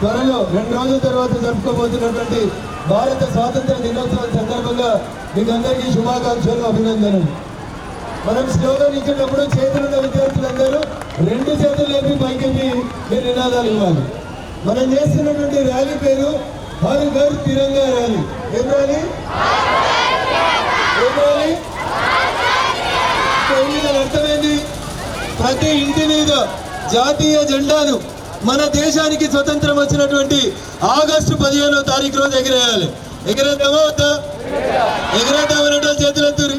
త్వరలో రెండు రోజుల తర్వాత జరుపుకోబోతున్నటువంటి భారత స్వాతంత్ర దినోత్సవం సందర్భంగా మీకు అందరికీ శుభాకాంక్షలు అభినందనలు. మనం స్లోగన్ ఇచ్చినప్పుడు చేతులున్న విద్యార్థులందరూ రెండు చేతులు లేపి పైకెళ్ళి మీరు నినాదాలు ఇవ్వాలి. మనం చేస్తున్నటువంటి ర్యాలీ పేరు హర్ ఘర్ తిరంగా ర్యాలీ. ఏం ర్యాలీ? ఏం ర్యాలీ? అర్థమైంది. ప్రతి ఇంటి మీద జాతీయ జెండాను మన దేశానికి స్వతంత్రం వచ్చినటువంటి ఆగస్టు పదిహేనో తారీఖు రోజు ఎగిరేయాలి. ఎగిరేద్దామా వద్దా? ఎగిరేద్దామనేటో చేతులెత్తురి?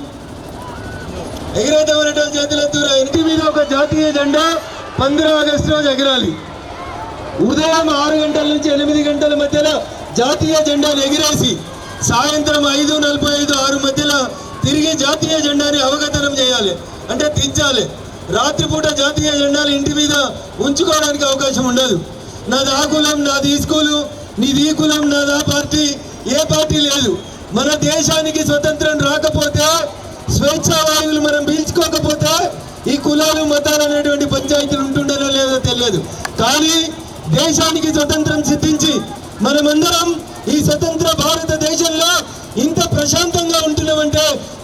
ఎగిరేద్దామనేటో చేతులెత్తురా? ఇంటి మీద ఒక జాతీయ జెండా పంద్రహ ఆగస్టు రోజు ఎగరాలి. ఉదయం ఆరు గంటల నుంచి ఎనిమిది గంటల మధ్యలో జాతీయ జెండాను ఎగిరేసి సాయంత్రం ఐదు నలభై ఐదు ఆరు మధ్యలో తిరిగి జాతీయ జెండాని అవగతనం చేయాలి. అంటే దించాలి. రాత్రిపూట జాతీయ జెండాలు ఇంటి మీద ఉంచుకోవడానికి అవకాశం ఉండదు. నాది ఆ కులం నాది ఈ స్కూలు నీది ఈ కులం నాది ఆ పార్టీ ఏ పార్టీ లేదు. మన దేశానికి స్వతంత్రం రాకపోతే స్వేచ్ఛా వాయువులు మనం పీల్చుకోకపోతే ఈ కులాలు మతాలు అనేటువంటి పంచాయతీలు ఉంటుండనో లేదో తెలియదు. కానీ దేశానికి స్వతంత్రం సిద్ధించి మనమందరం ఈ స్వతంత్ర భారతదేశంలో ఇంత ప్రశాంతంగా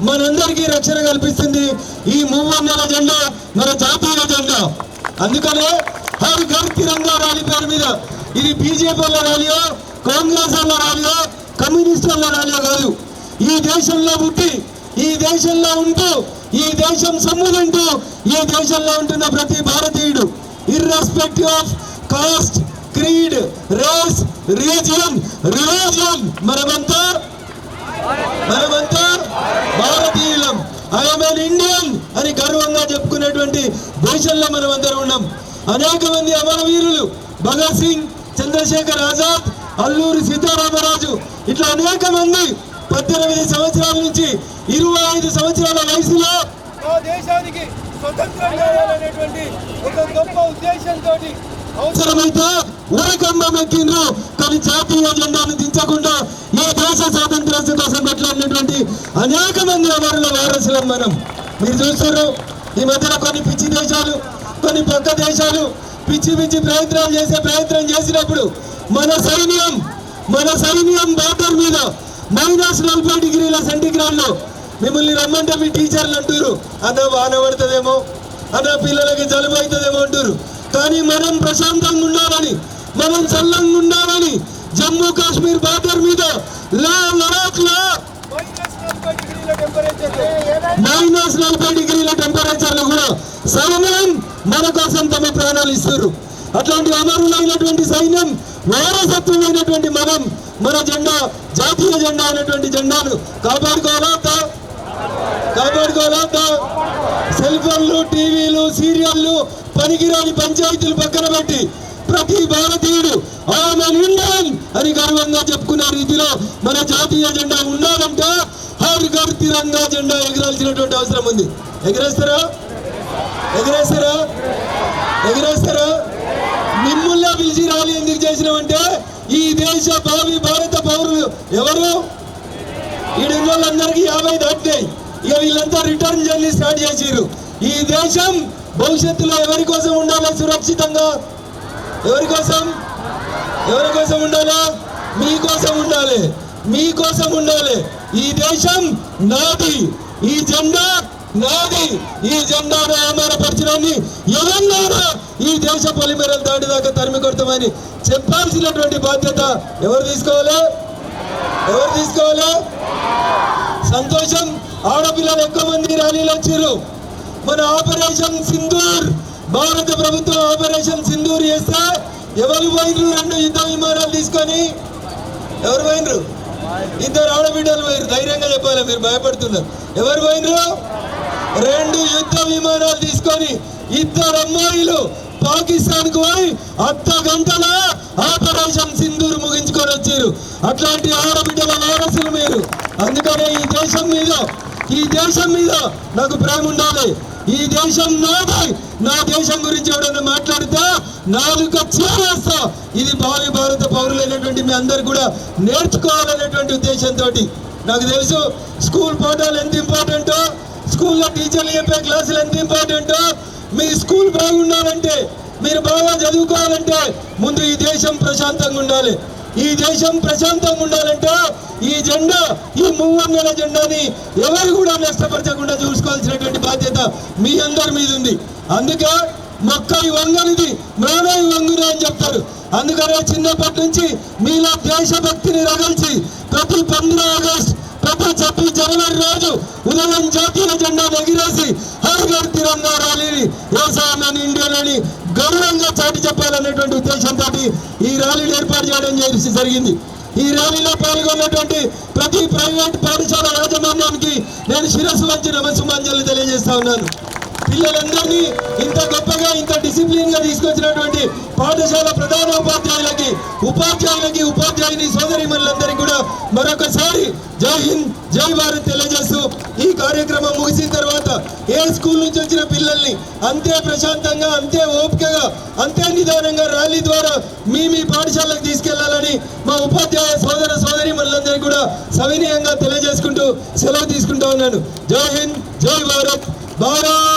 మనందరికీ రక్షణ కల్పిస్తుంది ఈ మూవన్నర జెండా మన జాతీయ జెండా. అందుకనే హర్ ఘర్ తిరంగా ర్యాలీ పేరు మీద ఇది బీజేపీ వాళ్ళ ర్యాలీయో కాంగ్రెస్ వాళ్ళ ర్యాలీయో కమ్యూనిస్ట్ వాళ్ళ ర్యాలీయో కాదు. ఈ దేశంలో పుట్టి ఈ దేశంలో ఉంటూ ఈ దేశం సమ్ముదంటూ ఈ దేశంలో ఉంటున్న ప్రతి భారతీయుడు irrespective of caste creed race region religion మనమంతా మనమంతా భారతీయులం ఐఎమ్ an ఇండియన్ అని గర్వంగా చెప్పుకునేటువంటి దేశంలో మనం అందరం ఉన్నాం. అనేక మంది అమరవీరులు భగత్ సింగ్ చంద్రశేఖర్ ఆజాద్ అల్లూరి సీతారామరాజు ఇట్లా అనేక మంది పద్దెనిమిది సంవత్సరాల నుంచి ఇరవై ఐదు సంవత్సరాల వయసులో దేశానికి స్వతంత్రం ఒక గొప్ప ఉద్దేశంతో అవసరమైతే ఊరకంబం ఎక్కిండ్రు కానీ జాతీయ జెండాను దించకుండా ఈ దేశ స్వాతంత్ర్యం కోసం కొట్లాడినటువంటి అనేక మంది అమరుల వారసులం మనం. మీరు చూస్తారు ఈ మధ్యన కొన్ని పిచ్చి దేశాలు కొన్ని పక్క దేశాలు పిచ్చి పిచ్చి ప్రయత్నాలు చేసే ప్రయత్నం చేసినప్పుడు మన సైన్యం మన సైన్యం బార్డర్ మీద మైనస్ నలభై డిగ్రీల సెంటిగ్రేడ్లో మిమ్మల్ని రమ్మంటే మీ టీచర్లు అంటారు అన్న వాన పడుతుందేమో అన్న పిల్లలకి జలుబు అవుతుందేమో అంటారు కానీ మనం ప్రశాంతంగా ఉండాలని మనం చల్లంగా ఉండాలని జమ్మూ కాశ్మీర్ బార్డర్ మీద లా లడాక్లో మైనస్ నలభై డిగ్రీల టెంపరేచర్లో కూడా సైన్యం మన కోసం తమ ప్రాణాలు ఇస్తారు. అట్లాంటి అమరులైనటువంటి సైన్యం వారసత్వమైనటువంటి మనం మన జెండా జాతీయ జెండా అనేటువంటి జెండాను కాపాడుకోవాలా? కాపాడుకోవాలంతా సెల్ ఫోన్లు టీవీలు సీరియళ్ళు పనికిరాని పంచాయతీలు పక్కన పెట్టి ప్రతి భారతీయుడు ఆమె ఇండియన్ అని గర్వంగా చెప్పుకున్న రీతిలో మన జాతీయ జెండా ఉండాలంటే. హర్ ఘర్ తిరంగా జెండా ఎగరాల్సినటువంటి అవసరం ఉంది. ఎగరేస్తారా? ఎగరేస్తారా? ఎగరేస్తారా? మిమ్మల్ని పిలిచి రాలి ఎందుకు చేసినామంటే ఈ దేశ భావి భారత పౌరులు ఎవరు? ఈడున్న వాళ్ళందరికీ యాభై దాటినాయి. ఇక వీళ్ళంతా రిటర్న్ జర్నీ స్టార్ట్ చేసిర్రు. ఈ దేశం భవిష్యత్తులో ఎవరి కోసం ఉండాలా సురక్షితంగా? ఎవరి కోసం? ఎవరి కోసం ఉండాలా? మీకోసం ఉండాలి. మీకోసం ఉండాలి. ఈ దేశం నాది. ఈ జెండా నాది. ఈ జెండాను అవమానపరచడాన్ని ఎవరినారా ఈ దేశ పొలిమేరలు దాటి దాకా తరిమి కొడతామని చెప్పాల్సినటువంటి బాధ్యత ఎవరు తీసుకోవాలి? ఎవరు తీసుకోవాలా? సంతోషం ఆడపిల్లలు ఎక్కువ మంది ర్యాలీలు వచ్చారు. మన ఆపరేషన్ సింధూర్ భారత ప్రభుత్వం ఆపరేషన్ సింధూర్ చేస్తే ఎవరు పోయినరు రెండు యుద్ధ విమానాలు తీసుకొని. ఎవరు పోయినరు ఇద్దరు ఆడబిడ్డలు పోయినరు ధైర్యంగా చెప్పాలి? మీరు భయపడుతున్నారు. ఎవరు పోయినరు రెండు యుద్ధ విమానాలు తీసుకొని ఇద్దరు అమ్మాయిలు పాకిస్తాన్కు పోయి అర్ధ గంటల ఆపరేషన్ సింధూరు ముగించుకొని వచ్చారు. అట్లాంటి ఆడబిడ్డల వారసులు మీరు. అందుకనే ఈ దేశం మీద ఈ దేశం మీద నాకు ప్రేమ ఉండాలి. ఈ దేశం నాది. నా దేశం గురించి ఎవడన్నా మాట్లాడితే నాలుక చేరేస్తా. ఇది భావి భారత పౌరులైనటువంటి మీ అందరు కూడా నేర్చుకోవాలనేటువంటి ఉద్దేశంతో నాకు తెలుసు స్కూల్ పోటాలు ఎంత ఇంపార్టెంటో స్కూల్లో టీచర్లు చెప్పే క్లాసులు ఎంత ఇంపార్టెంటో మీ స్కూల్ బాగుండాలంటే మీరు బాగా చదువుకోవాలంటే ముందు ఈ దేశం ప్రశాంతంగా ఉండాలి. ఈ దేశం ప్రశాంతంగా ఉండాలంటే ఈ జెండా ఈ మూవన్నెల జెండాని ఎవరు కూడా నష్టపరచకుండా చూసుకోవాల్సినటువంటి బాధ్యత మీ అందరి మీద ఉంది. అందుకే మొక్క వంగనిది మేనై వంగున అని చెప్తారు. అందుకనే చిన్నప్పటి నుంచి మీలో దేశభక్తిని రగల్చి ప్రతి పంద్ర ఆగస్ట్ ప్రతి ఛబ్బీస్ జనవరి రోజు ఉదయం జాతీయ జెండా ఎగిరేసి హైగర్ తిరంగా ర్యాలీని వ్యవసాయం ఇండియాలని గౌరవంగా చాటి చెప్పాలనేటువంటి ఉద్దేశంతో ఈ ర్యాలీని ఏర్పాటు చేయడం చేసి జరిగింది. ఈ ర్యాలీలో పాల్గొన్నటువంటి ప్రతి ప్రైవేట్ పాఠశాల యాజమాన్యానికి నేను శిరస్సు వంచి నమస్సుమాంజలి తెలియజేస్తా ఉన్నాను. పిల్లలందరినీ ఇంత గొప్పగా ఇంత డిసిప్లిన్గా తీసుకొచ్చినటువంటి పాఠశాల ప్రధాన ఉపాధ్యాయులకి ఉపాధ్యాయులకి ఉపాధ్యాయుని సోదరిమణులందరికీ కూడా మరొకసారి జై హింద్ జై భారత్ తెలియజేస్తూ ఈ కార్యక్రమం ముగిసిన తర్వాత ఏ స్కూల్ నుంచి వచ్చిన పిల్లల్ని అంతే ప్రశాంతంగా అంతే ఓపికగా అంతే నిదానంగా ర్యాలీ ద్వారా మీ మీ పాఠశాలకు తీసుకెళ్ళాలని మా ఉపాధ్యాయ సోదర సోదరి కూడా సవినీయంగా తెలియజేసుకుంటూ సెలవు తీసుకుంటా ఉన్నాను. జై హింద్ జై భారత్ భారత్!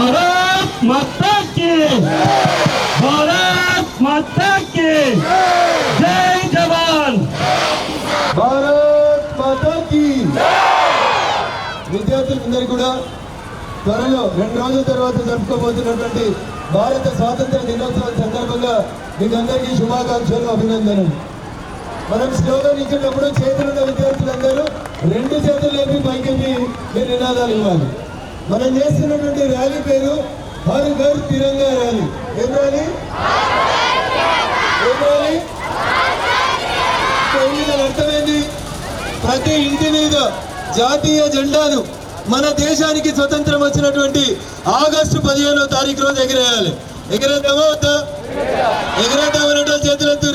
భారత్ మాతాకి భారత్ మాతాకి జై జవాన్ కూడా త్వరలో రెండు రోజుల తర్వాత జరుపుకోబోతున్నటువంటి భారత స్వాతంత్ర దినోత్సవం సందర్భంగా మీకు అందరికీ శుభాకాంక్షలు అభినందనలు. మనం స్లోగన్ ఇచ్చినప్పుడు చేతులున్న విద్యార్థులందరూ రెండు చేతులు లేపి పైకి మీరు నినాదాలు ఇవ్వాలి. మనం చేస్తున్నటువంటి ర్యాలీ పేరు హర్ ఘర్ తిరంగా ర్యాలీ. ఏం ర్యాలీ? ఏం ర్యాలీ? అర్థమైంది. ప్రతి ఇంటి మీద జాతీయ జెండాను మన దేశానికి స్వతంత్రం వచ్చినటువంటి ఆగస్టు పదిహేనో తారీఖు రోజు ఎగిరేయాలి. ఎగిరేద్దామా వద్దా? ఎగిరేద్దామన్నట్టు చేతులెత్తు.